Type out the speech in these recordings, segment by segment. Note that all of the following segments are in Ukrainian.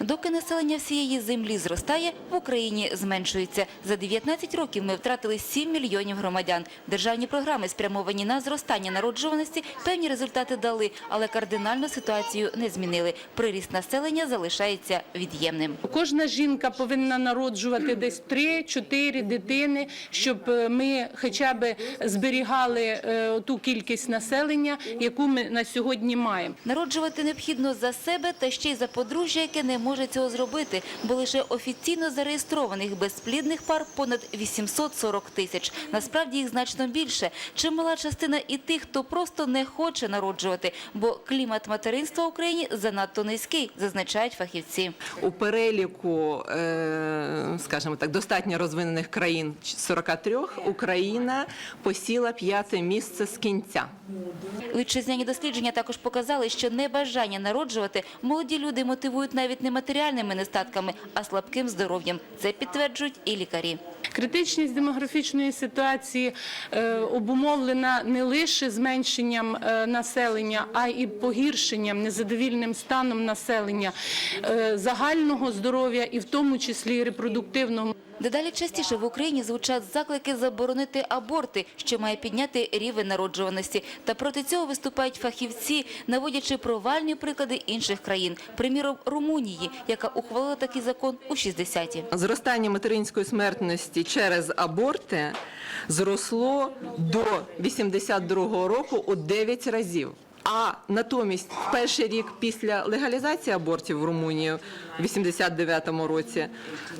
Доки населення всієї землі зростає, в Україні зменшується. За 19 років ми втратили 7 мільйонів громадян. Державні програми, спрямовані на зростання народжуваності, певні результати дали, але кардинально ситуацію не змінили. Приріст населення залишається від'ємним. Кожна жінка повинна народжувати десь 3-4 дитини, щоб е, ми хоча б зберігали е, ту кількість населення, яку ми на сьогодні маємо. Народжувати необхідно за себе та ще й за подружжя, яке не може цього зробити, бо лише офіційно зареєстрованих безплідних пар понад 840 тисяч. Насправді їх значно більше. Чимала частина і тих, хто просто не хоче народжувати, бо клімат материнства в Україні занадто низький, зазначають фахівці. У переліку, е, скажімо так, достатньо розвинених країн 43 Україна посіла п'яте місце з кінця. Вітчизняні дослідження також показали, що небажання народжувати молоді люди мотивують навіть не матеріальними нестатками, а слабким здоров'ям. Це підтверджують і лікарі. Критичність демографічної ситуації е, обумовлена не лише зменшенням е, населення, а й погіршенням, незадовільним станом населення, е, загального здоров'я і в тому числі репродуктивного. Дедалі частіше в Україні звучать заклики заборонити аборти, що має підняти рівень народжуваності. Та проти цього виступають фахівці, наводячи провальні приклади інших країн. Приміром, Румунії, яка ухвалила такий закон у 60-ті. Зростання материнської смертності через аборти зросло до 82 року у 9 разів. А натомість перший рік після легалізації абортів в Румунії в 89 році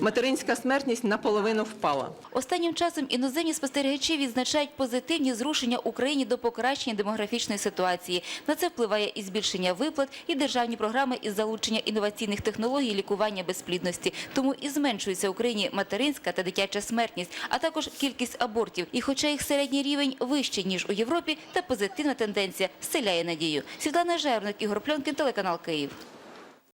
материнська смертність наполовину впала. Останнім часом іноземні спостерігачі відзначають позитивні зрушення Україні до покращення демографічної ситуації. На це впливає і збільшення виплат, і державні програми із залучення інноваційних технологій лікування безплідності. Тому і зменшується Україні материнська та дитяча смертність, а також кількість абортів. І хоча їх середній рівень вищий, ніж у Європі, та позитивна тенденція вселяє надію. Світлана Жерник, Ігор Пльонкін, телеканал Київ.